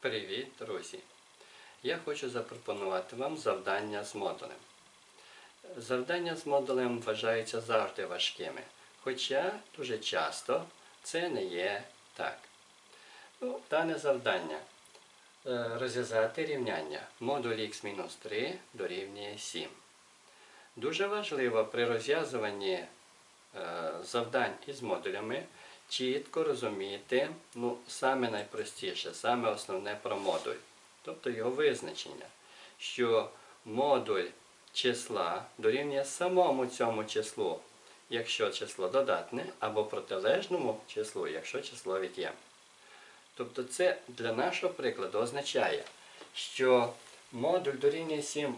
Привіт, друзі! Я хочу запропонувати вам завдання з модулем. Завдання з модулем вважаються завжди важкими, хоча дуже часто це не є так. Ну, дане завдання е, розв'язати рівняння модуль х-3 дорівнює 7. Дуже важливо при розв'язуванні е, завдань із модулями чітко розуміти ну, саме найпростіше, саме основне про модуль, тобто його визначення, що модуль числа дорівнює самому цьому числу, якщо число додатне, або протилежному числу, якщо число від'ємне. Тобто це для нашого прикладу означає, що модуль дорівнює 7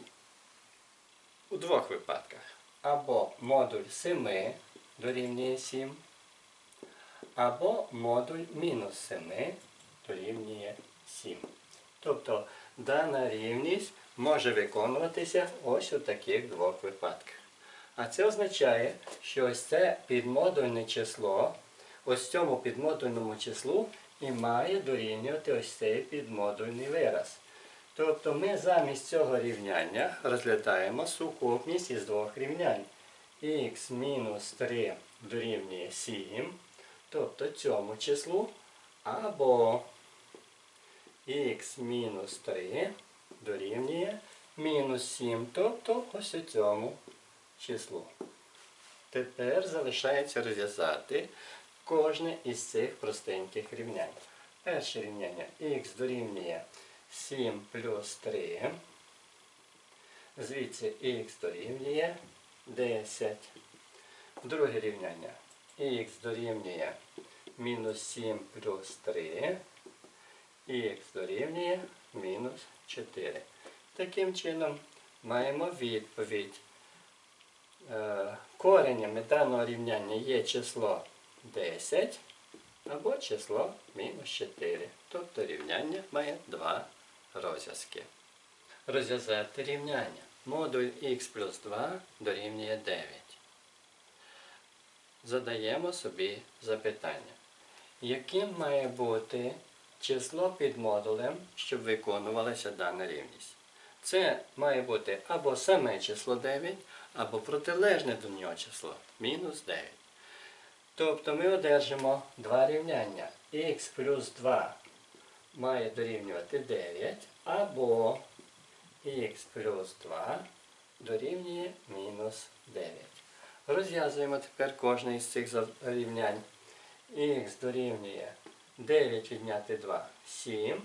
у двох випадках. Або модуль 7 дорівнює 7, або модуль мінус 7 дорівнює 7. Тобто дана рівність може виконуватися ось у таких двох випадках. А це означає, що ось це підмодульне число, ось цьому підмодульному числу і має дорівнювати ось цей підмодульний вираз. Тобто ми замість цього рівняння розглядаємо сукупність із двох рівнянь. х мінус 3 дорівнює 7, тобто цьому числу, або х мінус 3 дорівнює мінус 7, тобто ось цьому числу. Тепер залишається розв'язати кожне із цих простеньких рівнянь. Перше рівняння х дорівнює 7 плюс 3. Звідси х дорівнює 10. Друге рівняння х дорівнює мінус 7 плюс 3. х дорівнює мінус 4. Таким чином маємо відповідь. Е, Коренями даного рівняння є число 10 або число мінус 4. Тобто рівняння має два розв'язки. Розв'язати рівняння. Модуль х плюс 2 дорівнює 9. Задаємо собі запитання. Яким має бути число під модулем, щоб виконувалася дана рівність? Це має бути або саме число 9, або протилежне до нього число мінус 9. Тобто ми одержимо два рівняння. х плюс 2 має дорівнювати 9, або х плюс 2 дорівнює мінус 9. Розв'язуємо тепер кожне із цих рівнянь. х дорівнює 9 відняти 2 7.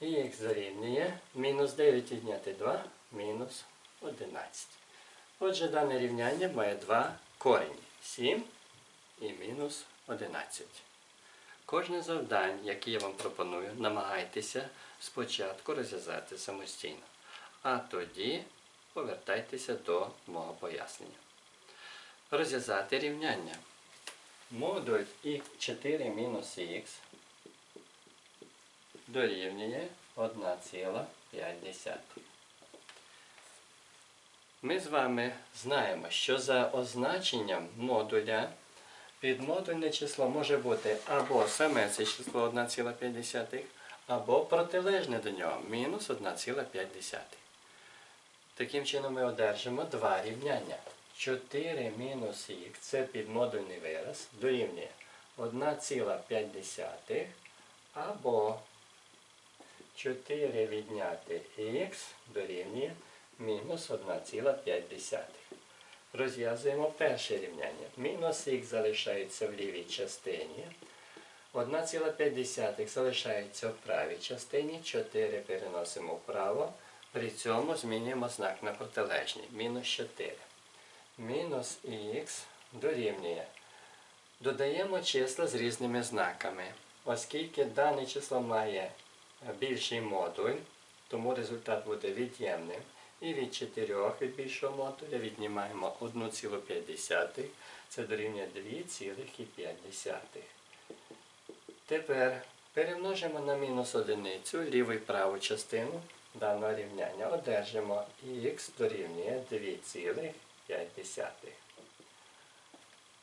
х дорівнює мінус 9 відняти 2 мінус 11. Отже, дане рівняння має два корені 7 і мінус 11. Кожне завдання, яке я вам пропоную, намагайтеся спочатку розв'язати самостійно, а тоді повертайтеся до мого пояснення. Розв'язати рівняння. Модуль х4 мінус х дорівнює 1,5. Ми з вами знаємо, що за означенням модуля підмодульне число може бути або саме це число 1,5, або протилежне до нього мінус 1,5. Таким чином ми одержимо два рівняння. 4 мінус х це підмодульний вираз дорівнює 1,5 або 4 відняти х дорівнює мінус 1,5. Розв'язуємо перше рівняння. Мінус х залишається в лівій частині. 1,5 залишається в правій частині, 4 переносимо вправо. При цьому змінюємо знак на протилежний. Мінус 4. Мінус х дорівнює. Додаємо числа з різними знаками. Оскільки дане число має більший модуль, тому результат буде від'ємним. І від 4 від більшого модуля віднімаємо 1,5, це дорівнює 2,5. Тепер перемножимо на мінус одиницю ліву і праву частину даного рівняння. Одержимо х дорівнює 2,5.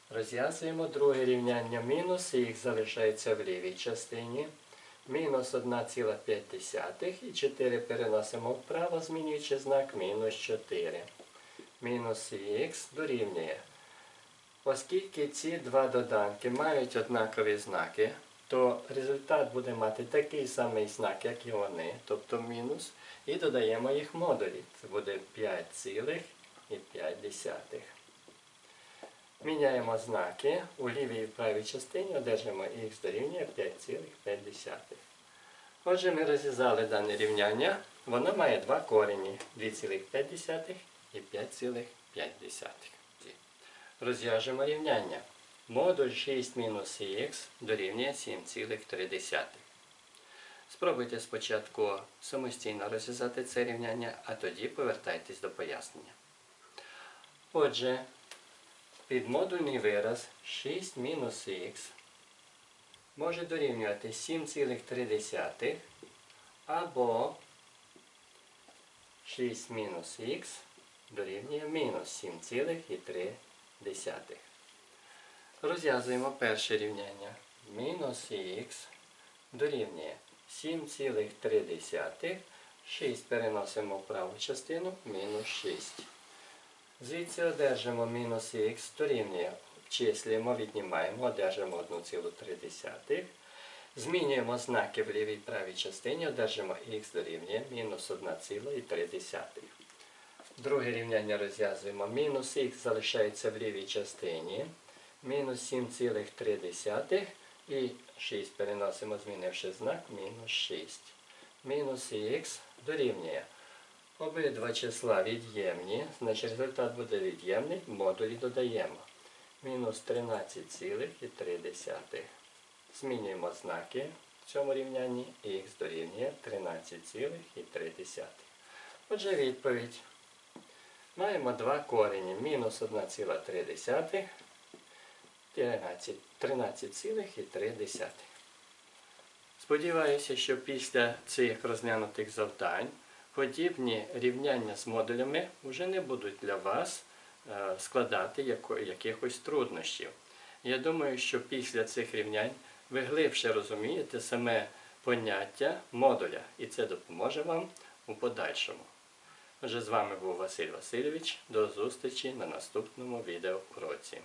Розв'язуємо друге рівняння мінус х залишається в лівій частині. мінус 1,5 і 4 переносимо вправо, змінюючи знак мінус 4. Мінус х дорівнює. Оскільки ці два доданки мають однакові знаки, то результат буде мати такий самий знак, як і вони, тобто мінус, і додаємо їх модулі. Це буде 5,5. Міняємо знаки. У лівій і правій частині одержимо х дорівнює 5,5. Отже, ми розв'язали дане рівняння. Воно має два корені 2,5 і 5,5. Розв'яжемо рівняння. Модуль 6 мінус х дорівнює 7,3. Спробуйте спочатку самостійно розв'язати це рівняння, а тоді повертайтесь до пояснення. Отже, підмодульний вираз 6 мінус х може дорівнювати 7,3 або 6 мінус х дорівнює мінус 7,3. Розв'язуємо перше рівняння. Мінус х дорівнює 7,3. 6 переносимо в праву частину, мінус 6. Звідси одержимо мінус х дорівнює. Обчислюємо, віднімаємо, одержимо 1,3. Змінюємо знаки в лівій правій частині, одержимо х дорівнює мінус 1,3. Друге рівняння розв'язуємо. Мінус х залишається в лівій частині. Мінус 7,3 і 6 переносимо, змінивши знак, мінус 6. Мінус х дорівнює. Обидва числа від'ємні, значить результат буде від'ємний, модулі додаємо. Мінус 13,3. Змінюємо знаки в цьому рівнянні. і Х дорівнює 13,3. Отже, відповідь. Маємо два корені. Мінус 1,3, 13 13,3. Сподіваюся, що після цих розглянутих завдань подібні рівняння з модулями вже не будуть для вас е, складати якихось труднощів. Я думаю, що після цих рівнянь ви глибше розумієте саме поняття модуля, і це допоможе вам у подальшому. Отже, з вами був Василь Васильович. До зустрічі на наступному відеоуроці.